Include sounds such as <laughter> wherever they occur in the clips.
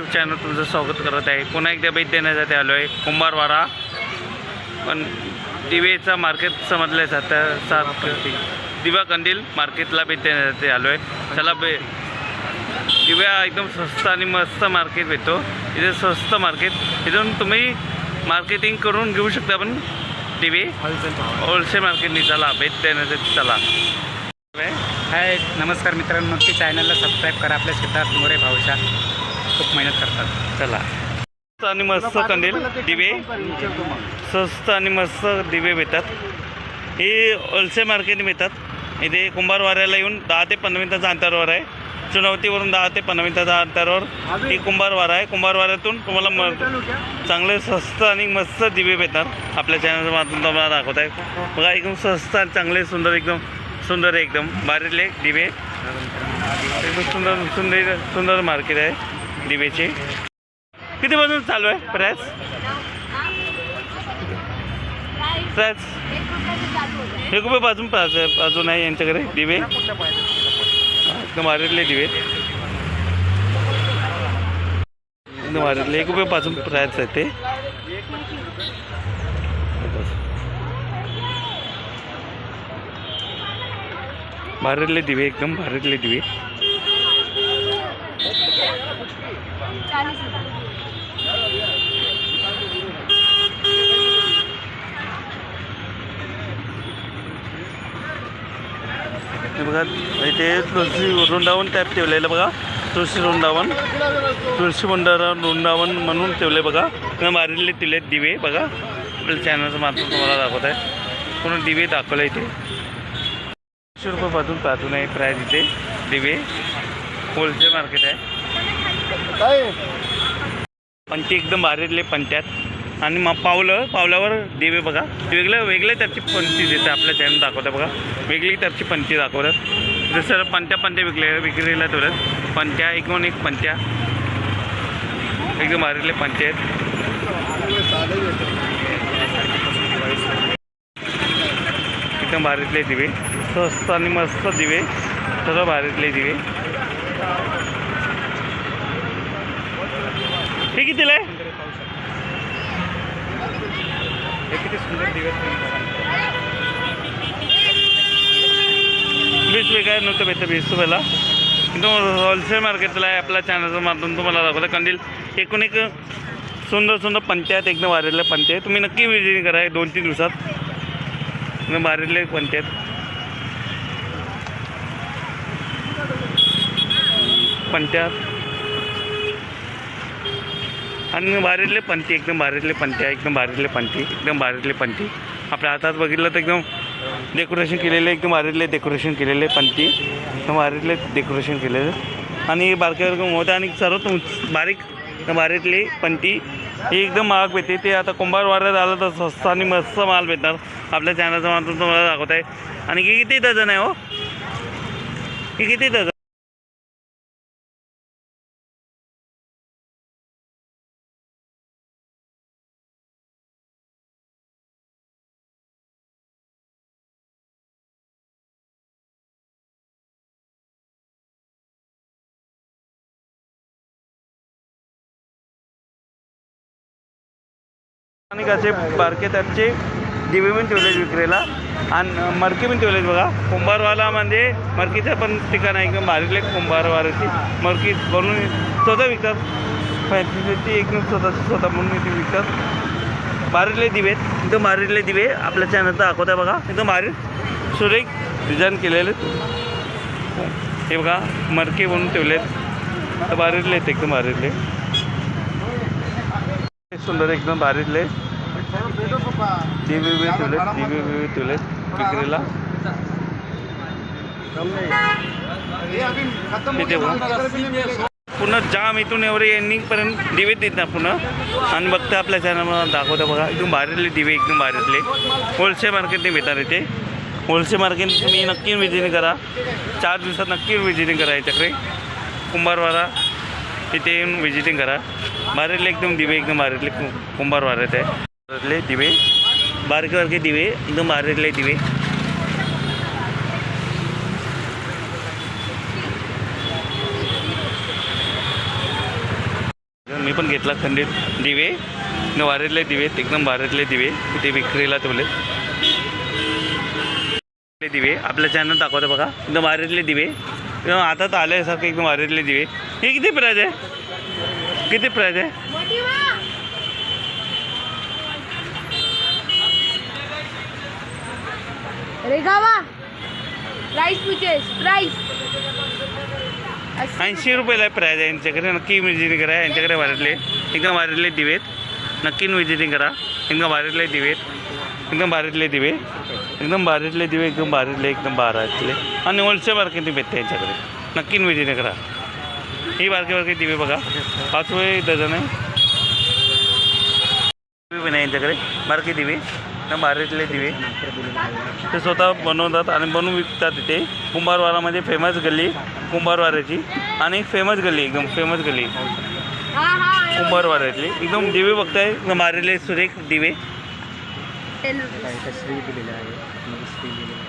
YouTube channel तुमचं स्वागत करत आहे. पुन्हा एकदा भेट देण्यासाठी आलो आहे कुंभारवाडा. पण दिवेचा मार्केट समजलं जातं सारखं दिवा कंदील मार्केटला भेट देण्यासाठी आलो आहे चला बे. दिव्या एकदम स्वस्त आणि मस्त मार्केट भेटतो. इथे स्वस्त मार्केट इथून तुम्ही मार्केटिंग करून घेऊ शकता पण दिवे. होलसेल मार्केटनी चला. भेट देण्यासाठी चला. हाय नमस्कार मित्रांनो. नक्की चॅनलला सबस्क्राईब करा. आपल्या सिद्धार्थ मोरे भाऊच्या. खूप मेहनत करतात. चला. स्वस्त आणि मस्त कंदील दिवे. स्वस्त आणि मस्त दिवे भेटतात. हे होलसेल मार्केट मिळतात इथे कुंभारवाऱ्याला येऊन दहा ते पंधरा मिनिटाच्या अंतरावर आहे. चुनवतीवरून दहा ते पंधरा मिनिटाच्या अंतरावर ही कुंभारवारा आहे. कुंभारवाऱ्यातून तुम्हाला म चांगले स्वस्त आणि मस्त दिवे भेटतात. आपल्या चॅनलच्या माध्यमातून तुम्हाला दाखवत आहे. बघा एकदम स्वस्त आणि चांगले सुंदर एकदम सुंदर आहे एकदम. बारीले दिवे. एकदम सुंदर सुंदर सुंदर मार्केट आहे. दिवेचे किती वाजून चालू आहे? प्राईस प्राईस एक रुपये बाजून आहे. अजून आहे यांच्याकडे दिवे. एकदम बारीतले दिवे. एकदम बारीतले एक रुपये प्राईस आहे ते. भारतले दिवे एकदम भारतले दिवे. हे बघा इथे तुळशी वृंदावन टॅप ठेवलेलं बघा. तुळशी वृंदावन तुळशी वृंदावन वृंदावन म्हणून ठेवले बघा. किंवा मारिले तिले दिवे बघा. आपल्या चॅनलचं माध्यम तुम्हाला दाखवत आहे. पूर्ण दिवे दाखवलं इथे. एकशे रुपयापासून पासून आहे प्राईज इथे. दिवे. होलसेल मार्केट आहे. पंचे एकदम बारीतले पंच्यात आणि मग पावलं पावल्यावर दिवे बघा. वेगळं वेगळे त्याची पंची देते आपल्या चॅनल दाखवतात बघा. वेगळी त्याची पंची दाखवतात. जसं पंत्या पंत्या विकले विक्रीला ठेवतात पंत्या एकूण एक पंत्या. एकदम भारीतले पंचे आहेत. एकदम भारीतले दिवे. स्वस्त आणि मस्त दिवे. सर्व भारीतले दिवे. हे कितीला आहे हे किती सुंदर दिवस वीस रुपये काय नव्हतं भेटतं वीस रुपयाला. होलसेल मार्केटला आहे आपल्या चॅनलचं माध्यम तुम्हाला दाखवलं कंदील एकूण एक सुंदर सुंदर पंचायत एकदम वारेले पंचायत. तुम्ही नक्की विजिट करा दोन तीन दिवसात. एकदम वारेले पंचायत. पंचायत. आणि भारीतले पंथी एकदम भारीतले पंथी आहे एकदम भारीतले पंथी एकदम भारीतले पंथी. आपल्या हातात बघितलं तर एकदम डेकोरेशन केलेले एकदम भारीतले डेकोरेशन केलेले पंथी एकदम भारीतले डेकोरेशन केलेले. आणि बारक्यावर मोठ्या आणि सर्वात बारीक भारीतली पंथी ही एकदम महाग भेटते. ते आता कुंभारवाड्यात आलं तर स्वस्त आणि मस्त माल भेटणार. आपल्या चॅनलचं माध्यम तुम्हाला दाखवत आहे. आणि ही किती डझन आहे हो? ही किती डझन? आणि कसे बारके त्याचे दिवे पण आणि मडकी पण ठेवलेत बघा. कुंभारवाला म्हणजे मरकीचं पण ठिकाण आहे एकदम भारीले कुंभारवाराची मडकी बनवून स्वतः विकतात. फॅन्सी एकदम स्वतः स्वतः म्हणून इथे विकतात. भारीतले दिवे एकदम भारीतले दिवे. आपल्या चॅनल दाखवत बघा. एकदम भारी. सुरेख डिझाईन केलेले. हे बघा मरकी बनवून ठेवलेत. तर भारीतले आहेत एकदम भारीतले सुंदर एकदम भारीतले दिवे ठेवले ठेवलेत दिवे बिवे ठेवलेत विक्रीला. इथे पुन्हा जाम इथून एवढे एंडिंगपर्यंत दिवे देत ना पुन्हा आणि बघता आपल्या चॅनलमध्ये दाखवता बघा एकदम भारीतले दिवे एकदम भारीतले होलसेल मार्केटने भेटणार इथे. होलसेल मार्केट तुम्ही नक्की विजिटिंग करा. चार दिवसात नक्की विजिटिंग करा याच्याकडे कुंभारवाडा. तिथे येऊन व्हिजिटिंग करा. बारीतले एकदम दिवे एकदम बारीतले कुंभार वारत आहे. भारीतले दिवे. बारके बारके दिवे एकदम बारीतले दिवे. मी पण घेतला खंडित दिवे. न वारेतले दिवे एकदम भारीतले दिवे. ते विक्रीला ठेवले. दिवे. आपल्या चॅनल दाखवतो बघा. एकदम वारेतले दिवे. आता तर आल्यासारखे एकदम वारेतले दिवे. हे किती प्राईज आहे? किती प्राईज आहे? ऐंशी रुपयाला प्राईज आहे यांच्याकडे. नक्की विजिटिंग करा यांच्याकडे वारेतले एकदम वारेतले दिवे नक्की विजिटिंग करा. एकदम भारीतले दिवे. एकदम भारीतले दिवे. एकदम भारीतले दिवे एकदम भारीतले एकदम बारातले आणि होलसेल मार्केटिंग भेटते यांच्याकडे. नक्की विजिटिंग करा. ही बारके बारके दिवे बघा. पाच रुपये डझन आहे. दिवे पण आहे यांच्याकडे. बारके दिवे. एकदम भारीतले दिवे. ते स्वतः बनवतात आणि बनवून विकतात इथे कुंभारवारामध्ये फेमस गल्ली कुंभारवाऱ्याची आणि फेमस गल्ली एकदम फेमस गल्ली. कुंभारवाड्यातली एकदम दिवे बघताय. मारेले सुरेख दिवे.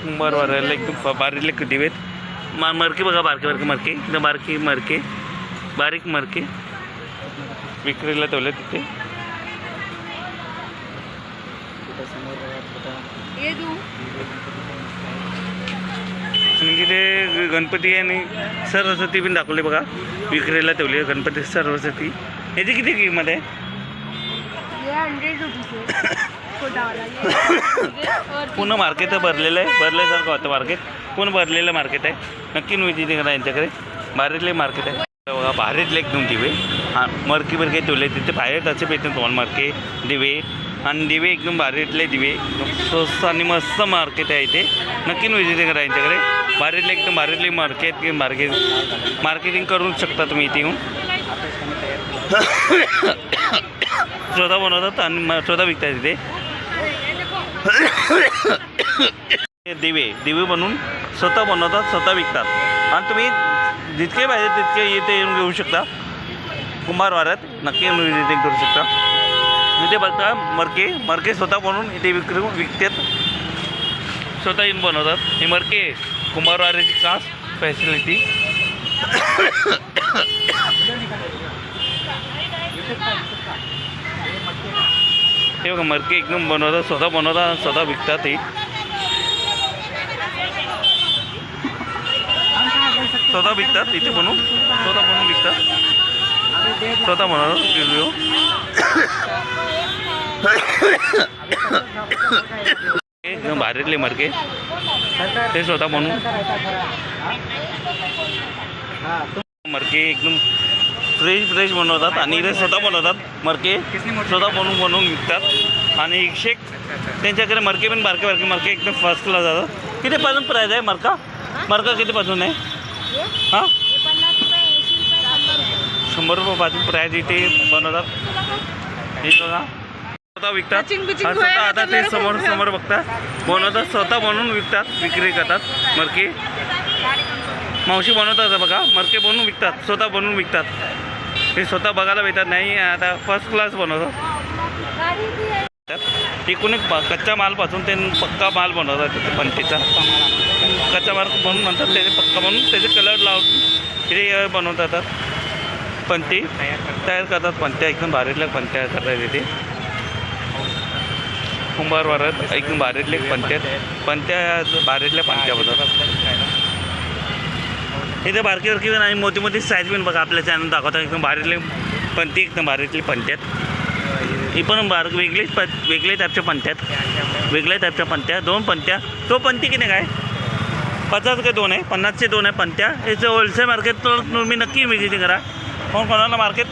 कुंभारवाड्याला एकदम बारीले दिवे आहेत. मा मरके बघा बारके बारके मरके. एकदम बारकी मरके. बारीक मरके. विक्रीला ठेवले तिथे. ये तिथे गणपती आणि सरस्वती पण दाखवले बघा. विक्रीला ठेवली गणपती सरस्वती. याची किती किंमत आहे? <coughs> पूर्ण मार्केट भरलेलं आहे. भरल्यासारखं होतं मार्केट पूर्ण भरलेलं मार्केट आहे? नक्की विजिटिंग करा यांच्याकडे. भारीतले मार्केट आहे. बघा भारीतले एकदम दिवे. हां मरकी बरके ठेवले तिथे बाहेर त्याचे भेटते तुम्हाला मरके दिवे. आणि दिवे एकदम भारीतले दिवे. स्वस्त आणि मस्त मार्केट आहे इथे. नक्की विजिटिंग करा यांच्याकडे. भारीतले एकदम भारीतले मार्केट मार्केट मार्केटिंग करू शकता तुम्ही इथे येऊन. स्वतः बनवतात आणि स्वतः विकतात इथे. दिवे दिवे बनवून स्वतः बनवतात स्वतः विकतात. आणि तुम्ही जितके पाहिजे तितके इथे येऊन घेऊ शकता. कुंभारवाड्यात नक्की येऊन विजिटिंग करू शकता. इथे बघता मरके मरके स्वतः बनवून इथे विक्री विकतात. स्वतः येऊन बनवतात. हे मरके कुंभारवाड्याची खास फॅसिलिटी हे बघा मरके एकदम बनवतात स्वतः बनवतात स्वतः विकतात हे. स्वतः विकतात इथे बनवून स्वतः बनवून विकतात. स्वतः बनवतात व्हिडिओ एकदम भारीतले मरके ते स्वतः बनवून. मरके एकदम फ्रेश फ्रेश बनवतात आणि इथे स्वतः बनवतात मरके स्वतः बनवून बनवून विकतात. आणि एकशे त्यांच्याकडे मरके पण बारके बारके. मरके एकदम फर्स्ट क्लास जातात कितीपासून प्राईज आहे मरका मरका कितीपासून आहे? हां? शंभर रुपये. रुपयापासून प्राईज इथे बनवतात. स्वतः विकतात. स्वतः आता ते समोर. समोर बघता बनवतात स्वतः बनवून विकतात विक्री करतात. मरके. मावशी बनवतात बघा. मरके बनवून विकतात. स्वतः बनवून विकतात. हे स्वतः बघायला भेटत नाही. आता फर्स्ट क्लास बनवतात. एकूण एक कच्च्या मालपासून ते पक्का माल बनवतात. पंतीचा कच्चा माल बनवून नंतर त्याचे पक्का बनवून त्याचे कलर लावून ते बनवतात पंती तयार करतात तयार करतात पंत्या एकदम भारीतल्या पंत्या करतात इथे. कुंभारवाड्यात एकदम भारीतले पंत्या पंत्या भारीतल्या पंत्या बनवतात इथे बारकी बारकी पण आणि मोठी मोठी साईज पण बघा आपल्या चॅनल दाखवतात. एकदम भारीतले पंती एकदम भारीतली पंत्यात ही पण बार वेगळीच प वेगळे टाईपच्या पंत्यात वेगळ्या टाईपच्या पंत्या दोन पंत्या तो पंती किती काय? पचास रुपये दोन आहे? पन्नासचे दोन आहे पंत्या याचं होलसेल मार्केट तुम्ही नक्की विजिटिंग करा. कोणाला मार्केट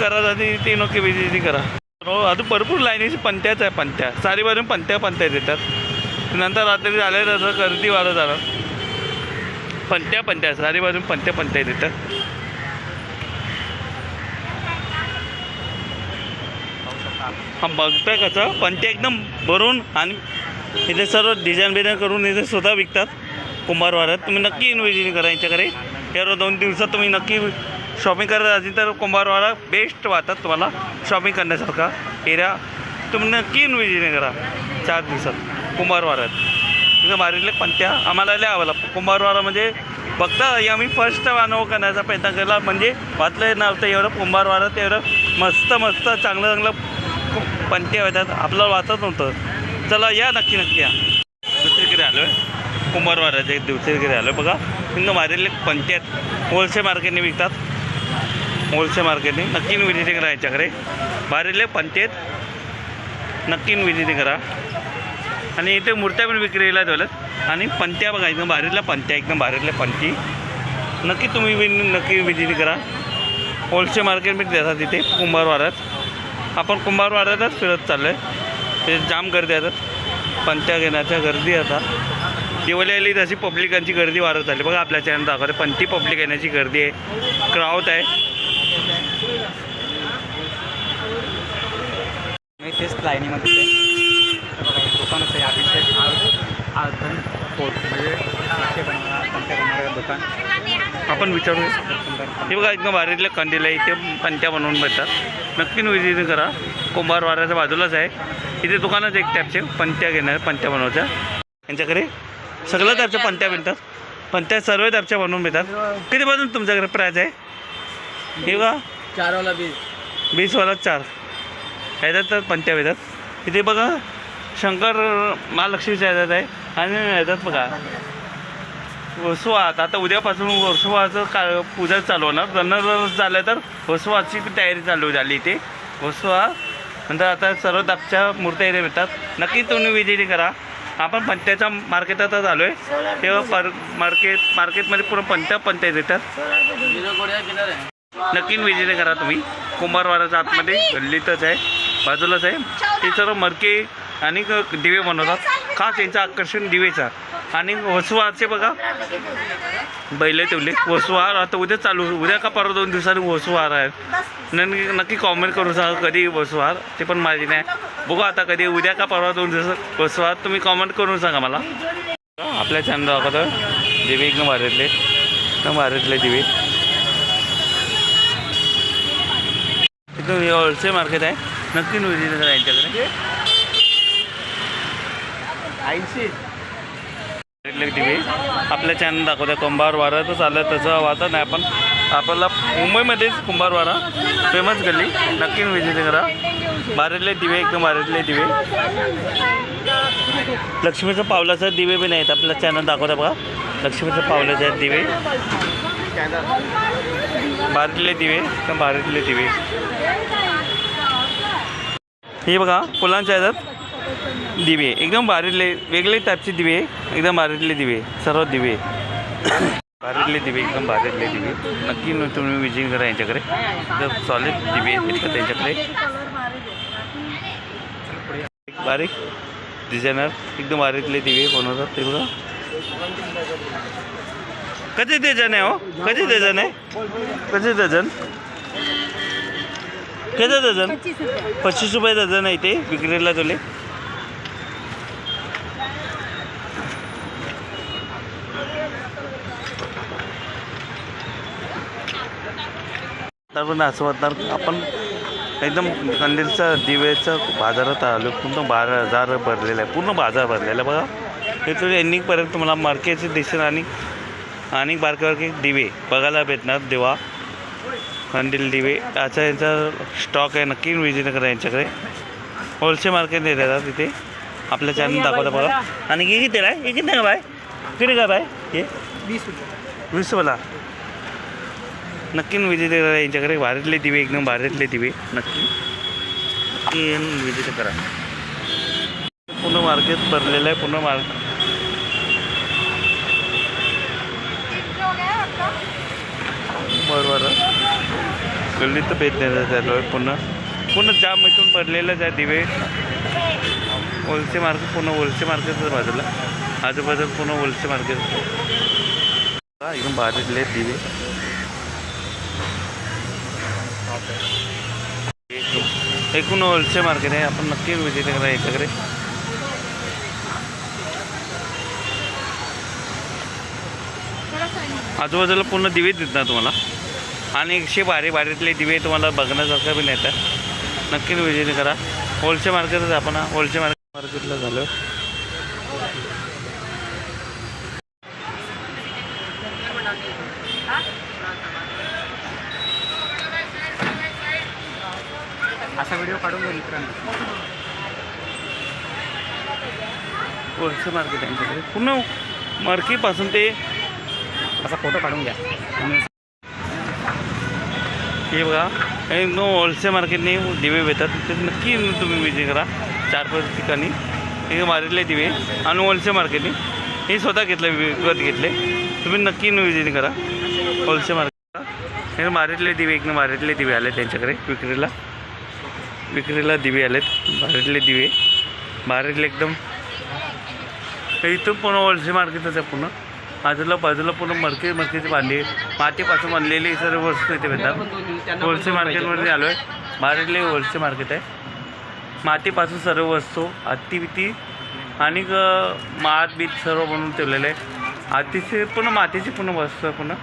करा आधी ते नक्की विजिटिंग करा. हो आता भरपूर लाईनीची पंत्याच आहे पंत्या. सारी भरून पंत्या पंत्या देतात. नंतर रात्री झाले तसं गर्दी वाढत झालं पंत्या पंत्या सारी बाजून पंत्या पंत्या देतात. हा बघताय कसं? पंत्या एकदम भरून आणि इथे सर्व डिझाईन बिझाईन करून इथे स्वतः विकतात. कुंभारवाड्यात. तुम्ही नक्की इन्व्हिजिट करा यांच्याकडे. या दोन दिवसात तुम्ही नक्की शॉपिंग करत असेल तर कुंभारवाडा बेस्ट वाटतात तुम्हाला शॉपिंग करण्यासारखा एरिया तुम्ही नक्की विजिट करा. चार दिवसात कुंभारवाड्यात. तिथं बारीतले पंत्या आम्हाला लय आवडला. कुंभारवाडा म्हणजे फक्त आम्ही फर्स्ट अनुभव करण्याचा प्रयत्न केला. म्हणजे वाचलं नव्हतं एवढं कुंभार एवढं मस्त मस्त चांगलं चांगलं खूप होतात आपल्याला वाचत नव्हतं. चला या नक्की नक्की या. दुसरीकडे आलो आहे कुंभारवाड्याचे दुसरीकडे आलो आहे बघा हिंग मारेले पंते आहेत होलसेल मार्केटने विकतात. होलसेल मार्केटिंग नक्की विजिटिंग करा याच्याकडे. बारेले पंचायत नक्कीन नक्की विजिटिंग करा आणि इथे मूर्त्या पण विक्रीला ठेवल्यात. आणि पंत्या बघा एकदम भारीतल्या पंत्या एकदम भारीतल्या पंती नक्की तुम्ही विन नक्की विजिट करा. होलसेल मार्केट पण देतात तिथे कुंभारवाड्यात. आपण कुंभारवाड्यातच फिरत चाललो आहे ते जाम गर्दी येतात पंत्या घेण्याच्या गर्दी आता. दिवाळी आली तशी पब्लिकांची गर्दी वाढत झाली बघा आपल्या चॅनल दाखवते पंती पब्लिक येण्याची गर्दी आहे. क्राऊत आहे. मी तेच लाईनीमध्ये दुकानच आहे अभिषेक आर्थन फोर्ट म्हणजे दुकान. आपण विचारूया. सुंदर हे बघा इतकं भारीतल्या कंदील आहे इथे पंत्या बनवून भेटतात नक्की विजिट करा. कुंभारवाड्याच्या बाजूलाच आहे. इथे दुकानच एक टाईपचे पंत्या घेणार पंत्या बनवायच्या. यांच्याकडे सगळ्या टाईपच्या पंत्या भेटतात पंत्या सर्व टाईपच्या बनवून भेटतात किती तुमच्याकडे प्राईज आहे? हे बघा. चारवाला बीस वीसवाला चार. ह्याच्यात तर पंत्या भेटतात इथे बघा शंकर महालक्ष्मीच्या ह्याच्यात आहे. आणि ह्याच्यात बघा. वसुवात आता उद्यापासून वसुवाचं का पूजा चालू होणार. जर झालं तर वसुवाची तयारी चालू झाली इथे. वसुवा नंतर आता सर्व दाबच्या मूर्त्या इथे भेटतात नक्की तुम्ही विजिट करा. आपण पंत्याच्या मार्केटातच आलो आहे तेव्हा पर मार्केट मार्केटमध्ये पूर्ण पंत्या पंत्या देतात. नक्की विजिट करा तुम्ही. कुंभारवाड्याच्या आतमध्ये गल्लीतच आहे. बाजूलाच आहे. ते सर्व मडके आणि दिवे बनवतात. खास यांचं आकर्षण दिवेचा. आणि वसुवाचे बघा. बैल ठेवले वसुहार आता उद्या चालू उद्या का परवा दोन दिवसांनी वसुहार आहे. नक्की नक्की कॉमेंट करून सांगा कधी वसुहार ते पण माहिती नाही. बघू आता कधी उद्या का परवा दोन दिवसात वसुहार तुम्ही कॉमेंट करून सांगा मला. आपल्या चॅनल दाखवतं दिवे एकदम भारीतले एकदम भारीतले दिवे. एकदम हे होलसेल मार्केट आहे. नक्की विजिट करा. यांच्याकडे ऐंशी भेटले दिवे आपल्या चॅनल दाखवत्या. कुंभारवाडा तर चाललं तसं वाटत नाही आपण. आपल्याला मुंबईमध्येच कुंभारवाडा फेमस गल्ली. नक्की विजिट करा. भारतले दिवे एकदम भारतले दिवे लक्ष्मीचं पावलाचं दिवे बी नाहीत. आपल्या चॅनल दाखवता बघा. लक्ष्मीचं पावलाचे आहेत दिवे. भारतले दिवे एकदम भारतले दिवे हे बघा फुलांच्या ह्याच्यात दिवे. एकदम भारीतले वेगळे टाईपचे दिवे. एकदम भारीतले दिवे. सर्व दिवे. भारीतले दिवे एकदम भारीतले दिवे. नक्की तुम्ही विजिट करा यांच्याकडे. एकदम सॉलिड दिवे त्यांच्याकडे. बारीक डिझायनर एकदम भारीतले दिवे बनवतात ते बघा. कधी डझन आहे हो? कधी डझन आहे? कधी डझन कधी डझन? पच्चीस रुपये. डझन आहे इथे विक्रीला तुले. पण असं वाटणार आपण एकदम कंदीलचा दिवेचा बाजारात आलो पूर्ण बाजार भरलेला आहे पूर्ण बाजार भरलेला आहे. बघा हे तुझे एंडिंगपर्यंत तुम्हाला मार्केटचे दिसेल आणि आणि बारके बारके दिवे बघायला भेटणार दिवा. कंदील दिवे. याचा यांचा स्टॉक आहे नक्की विजिट करा यांच्याकडे. होलसेल मार्केट देतात तिथे. आपल्या चॅनल दाखवता बघा. आणि हे किती आहे हे किती आहे बाय? किती का बाय? हे? वीस वीसवाला नक्की विजिट करा यांच्याकडे. भारीतले दिवे एकदम भारीतले दिवे. नक्की. नक्की विजिट करा. पूर्ण मार्केट भरलेलं आहे पूर्ण मार्केट गल्लीत भेट देण्यात आलो आहे पुन्हा पूर्ण जाम इथून भरलेलंच आहे दिवे. होलसेल मार्केट पूर्ण होलसेल मार्केटच बाजूला. आजूबाजूला पूर्ण होलसेल मार्केट एकदम भारीतले दिवे. एकूण- एकूण होलसेल मार्केट आहे आपण नक्की विजिट करा याच्याकडे आजूबाजूला पूर्ण दिवे देत ना तुम्हाला. आणि एकशे भारी भारीतले दिवे तुम्हाला बघण्यासारखं बी नाही तर नक्कीच विजिट करा. होलसेल मार्केटच आपण होलसेल मार्केट मार्केटला झालो. असा व्हिडिओ काढून घ्या मित्रांनो. होलसेल मार्केट आहे. पूर्ण मार्केटपासून ते असा फोटो काढून घ्या. हे बघा. हे एकदम होलसेल मार्केटने दिवे भेटतात. ते नक्की तुम्ही विजिट करा. चार पाच ठिकाणी. हे मारितले दिवे. आणि होलसेल मार्केटने हे स्वतः घेतलं विकत घेतले. तुम्ही नक्की विजिट करा. होलसेल मार्केटला हे मारितले दिवे. एकदम मारितले दिवे आले त्यांच्याकडे. विक्रीला. विक्रीला दिवे आलेत. मारितले दिवे. मारितले एकदम. इथं इथून पूर्ण होलसेल मार्केटच आहे पूर्ण. बाजूला बाजूला पूर्ण मरके मरकेचे बांधली मातीपासून बनलेली सर्व वस्तू इथे भेटतात. होलसेल मार्केटमध्ये आलो आहे महाराष्ट्रातले होलसेल मार्केट आहे. मातीपासून सर्व वस्तू अतिविती आणि मात बीत सर्व बनवून ठेवलेलं आहे. हातीचे पूर्ण मातीची पूर्ण वस्तू आहे पूर्ण.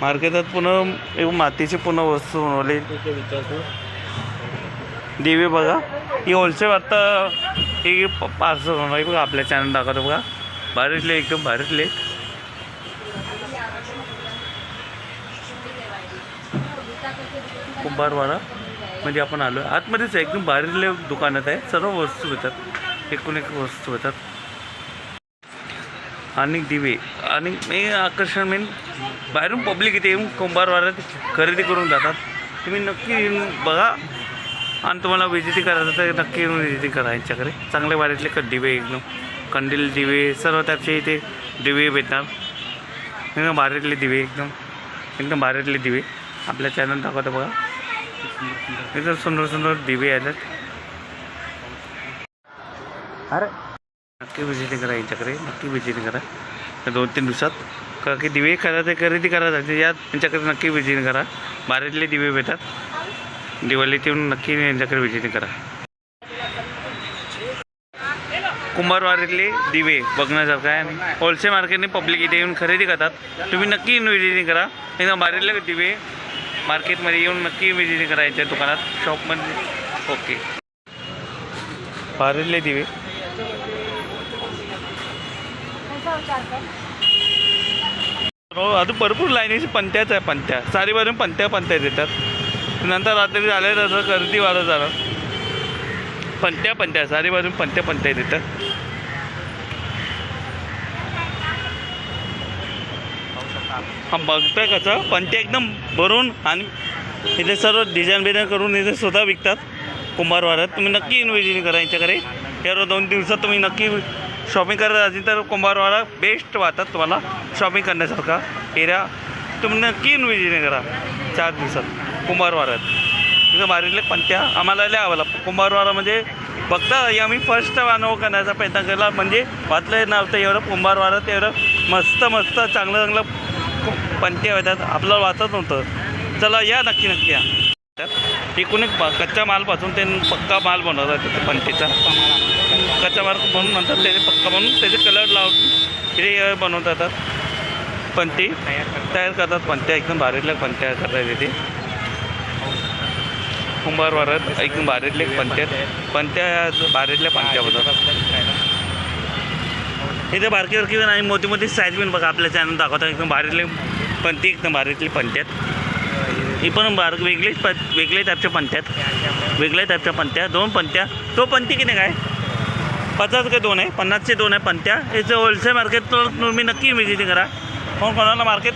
मार्केटात पुन्हा मातीची पूर्ण वस्तू बनवली. देवी बघा. ही होलसेल आता एक पार्सल बनवलं आहे बघा आपल्या चॅनल दाखवतो बघा. भारीतले एकदम भारीतले. कुंभारवाडा म्हणजे आपण आलो आहे आतमध्येच एकदम बाहेरले दुकानात आहे. सर्व वस्तू भेटतात. एकूण एक वस्तू भेटतात. आणि दिवे. आणि मेन आकर्षण मेन बाहेरून पब्लिक इथे येऊन कुंभारवाड्यात खरेदी करून जातात. तुम्ही नक्की येऊन बघा. आणि तुम्हाला विजिटी करायचं तर नक्की येऊन विजिटी करा यांच्याकडे. चांगले बारीतले क दिवे एकदम. कंदील दिवे सर्व त्याचे इथे दिवे भेटणार. एकदम बारीतले दिवे एकदम. एकदम भारीतले दिवे. आपल्या चॅनल दाखवतो बघा. इथं सुंदर सुंदर दिवे आहेत अरे नक्की विजिट करा यांच्याकडे नक्की व्हिजिटिंग करा दोन तीन दिवसात। का की दिवे करायचे खरेदी करा यात यांच्याकडे नक्की विजिट करा। बाहेरले दिवे भेटतात दिवाळीत येऊन नक्की यांच्याकडे व्हिजिटिंग करा। कुंभारवाडीतले दिवे बघण्यासारखं आहे होलसेल मार्केटने पब्लिक इथे येऊन खरेदी करतात तुम्ही नक्की येऊन व्हिजिटिंग करा। एकदम बाहेरले दिवे। मार्केटमध्ये येऊन नक्की विजिट करायचं आहे दुकानात शॉपमध्ये ओके. बाहेरले दिवे. हो अजून भरपूर लाईनीची पंत्याच आहे पंत्या. सारी बाजून पंत्या पंत्या देतात. नंतर रात्री झाले तसं गर्दी वाढत जाणार. पंत्या पंत्या. सारी बाजून पंत्या पंत्या देतात. हा बघताय कसं पंत्या एकदम भरून आणि इथे सर्व डिझाईन बिझाईन करून इथे स्वतः विकतात कुंभारवाड्यात तुम्ही नक्की इन्व्हिजिट करा यांच्याकडे. या दोन दिवसात तुम्ही नक्की शॉपिंग करत असेल तर कुंभारवाडा बेस्ट वाटतात तुम्हाला शॉपिंग करण्यासारखा एरिया तुम्ही नक्की इन्व्हिजिट करा चार दिवसात कुंभारवाड्यात तिथं बारीतले पंत्या आम्हाला लिहा आवडला. कुंभारवाडा म्हणजे बघता आम्ही फर्स्ट अनुभव करण्याचा प्रयत्न केला. म्हणजे वाचलं नव्हतं एवढं कुंभारवाड्यात एवढं मस्त मस्त चांगलं चांगलं पंत्या येतात आपल्याला वाचत नव्हतं. चला या नक्की नक्की या. एकूण एक कच्च्या मालपासून ते पक्का माल बनवतात तिथे पंतीचा कच्चा माल बनवून नंतर त्याचे पक्का बनवून त्याचे कलर लावून ते बनवतात पंती तयार करतात. पंत्या एकदम भारीतल्या पंत्या करतात तिथे. कुंभारवारात एकदम भारीतले पंत्या पंत्या भारीतल्या पंत्या बनवतात. इथे बारकी बारकी पण आणि मोठी मोठी साईज पण बघा आपल्या चॅनल दाखवतात. एकदम भारीतले पंती एकदम भारीतली पंत्यात ही पण बार वेगळीच प वेगळ्या टाईपच्या पंत्यात वेगळ्या टाईपच्या पंत्या दोन पंत्या तो पंती किती काय? पचास काय दोन आहे? पन्नासचे दोन आहे पंत्या याचं होलसेल मार्केट तुम्ही नक्की व्हिजिटिंग करा. मग कोणाला मार्केट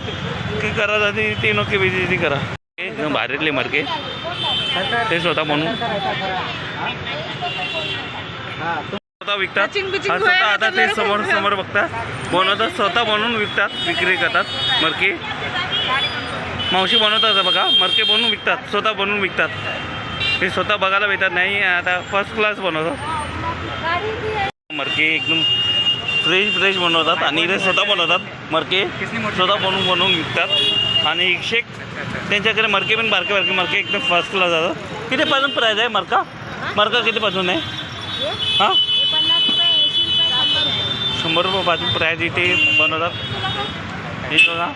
की जाते ती नक्की व्हिजिटिंग करा. एकदम भारीतले मार्केट ते स्वतः म्हणून स्वतः विकतात. हा स्वतः आता ते समोर. समोर बघतात बनवतात स्वतः बनवून विकतात विक्री करतात. मरके. मावशी बनवतात बघा. मरके बनवून विकतात स्वतः बनवून विकतात. हे स्वतः बघायला भेटत नाही. आता फर्स्ट क्लास बनवतात. मरके एकदम फ्रेश फ्रेश बनवतात आणि इथे स्वतः बनवतात. मरके स्वतः बनवून बनवून विकतात. आणि एकशे त्यांच्याकडे मरके पण बारके बारके. मरके एकदम फर्स्ट क्लास जातात कितीपासून प्राईज आहे मरका? मरका कितीपासून आहे? हां? शंभर रुपये रुपयापासून प्राईज इथे बनवतात. हे बघा.